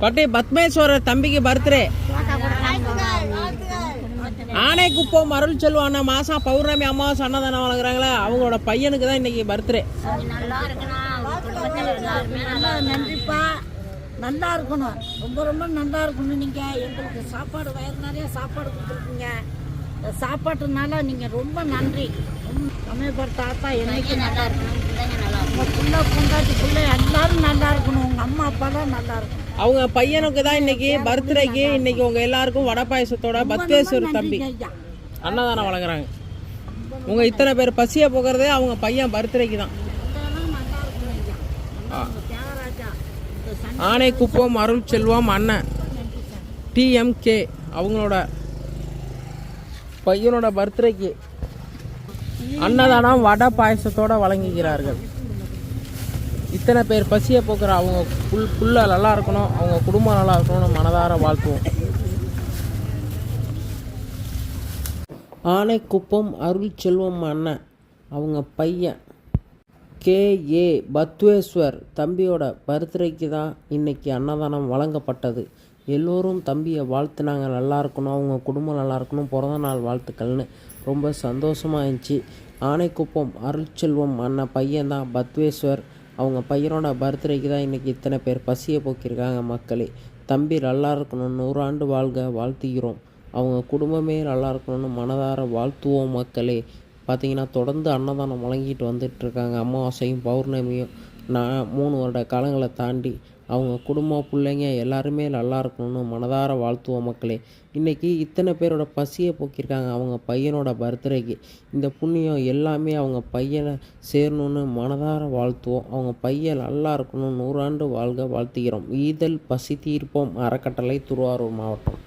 பாட்டி பத்மேஸ்வரர் தம்பிக்கு பர்த்டே. ஆனைக்குப்பம் அருள் செல்வான மாசம் பௌர்ணமி அமாவாசை அன்னதானம் வழங்குறாங்களே? அவங்களோட பையனுக்கு தான் இன்னைக்கு பர்த்டே. நன்றிப்பா. நல்லா இருக்கணும். ரொம்ப ரொம்ப நல்லா இருக்கணும் நீங்கள் எங்களுக்கு சாப்பாடு வயிறு நிறைய சாப்பாடு கொடுத்துருக்கீங்க. சாப்பாட்டுனால நீங்கள் ரொம்ப நன்றி. சமயப்பட்ட தாத்தா என்னைக்கு நல்லா இருக்கணும். பிள்ளைங்க நல்லா இருக்கணும் உங்கள் புள்ள பொண்டாட்டி பிள்ளை எல்லாரும் நல்லா இருக்கணும். நல்லா அவங்க பையனுக்கு தான் இன்னைக்கு பர்த்டேக்கு இன்னைக்கு உங்க எல்லாருக்கும் வடை பாயசத்தோட பத்மேஸ்வரர் தம்பி. அன்னதானம் வழங்குறாங்க உங்க இத்தனை பேர் பசியை போக்குறதே அவங்க பையன் பர்த்டேக்கு தான். சன் ஆனைக்குப்பம் அருள் செல்வம் அண்ணன் டிஎம்கே அவங்களோட பையனோட பர்த்டேக்கு அன்னதானம் வடை பாயசத்தோட வழங்குகிறார்கள் இத்தனை பேர் பசியை போக்குற அவங்க புல் புல்ல நல்லா இருக்கணும் அவங்க குடும்பம் நல்லா இருக்கணும்னு மனதார வாழ்த்துவோம். ஆனைக்குப்பம் அருள் செல்வம் அண்ணன் அவங்க பையன். கே. ஏ. பத்வேஸ்வர் தம்பியோட பர்த்டேக்கு தான் இன்னைக்கு அன்னதானம் வழங்கப்பட்டது. எல்லோரும் தம்பியை வாழ்த்துனாங்க நல்லா இருக்கணும் அவங்க குடும்பம் நல்லா இருக்கணும் பிறந்த நாள் வாழ்த்துக்கள்னு. ரொம்ப சந்தோஷமாக இருந்துச்சு. ஆனைக்குப்பம் அருள்செல்வம் அண்ணன் பையன் தான் பத்வேஸ்வர். அவங்க பையனோட பர்த்டேக்கு தான் இன்றைக்கி இத்தனை பேர் பசியை போக்கியிருக்காங்க மக்களே. தம்பி நல்லா இருக்கணும் நூறாண்டு வாழ்க வாழ்த்துகிறோம். அவங்க குடும்பமே நல்லா இருக்கணும்னு மனதார வாழ்த்துவோம் மக்களே. பார்த்தீங்கன்னா தொடர்ந்து அன்னதானம் வழங்கிட்டு வந்துட்டுருக்காங்க அமாவாசையும் பௌர்ணமியும் நான் மூணு வருட காலங்களை தாண்டி அவங்க குடும்பம் பிள்ளைங்க எல்லாருமே நல்லா இருக்கணும்னு மனதார வாழ்த்துவோம் மக்களே. இன்றைக்கி இத்தனை பேரோட பசியை போக்கியிருக்காங்க அவங்க பையனோட பர்த்டேக்கு. இந்த புண்ணியம் எல்லாமே அவங்க பையனை சேரணும்னு மனதார வாழ்த்துவோம். அவங்க பையன் நல்லா இருக்கணும் நூறாண்டு வாழ்க வாழ்த்துகிறோம். ஈதல் பசி தீர்ப்போம் அறக்கட்டளை திருவாரூர் மாவட்டம்.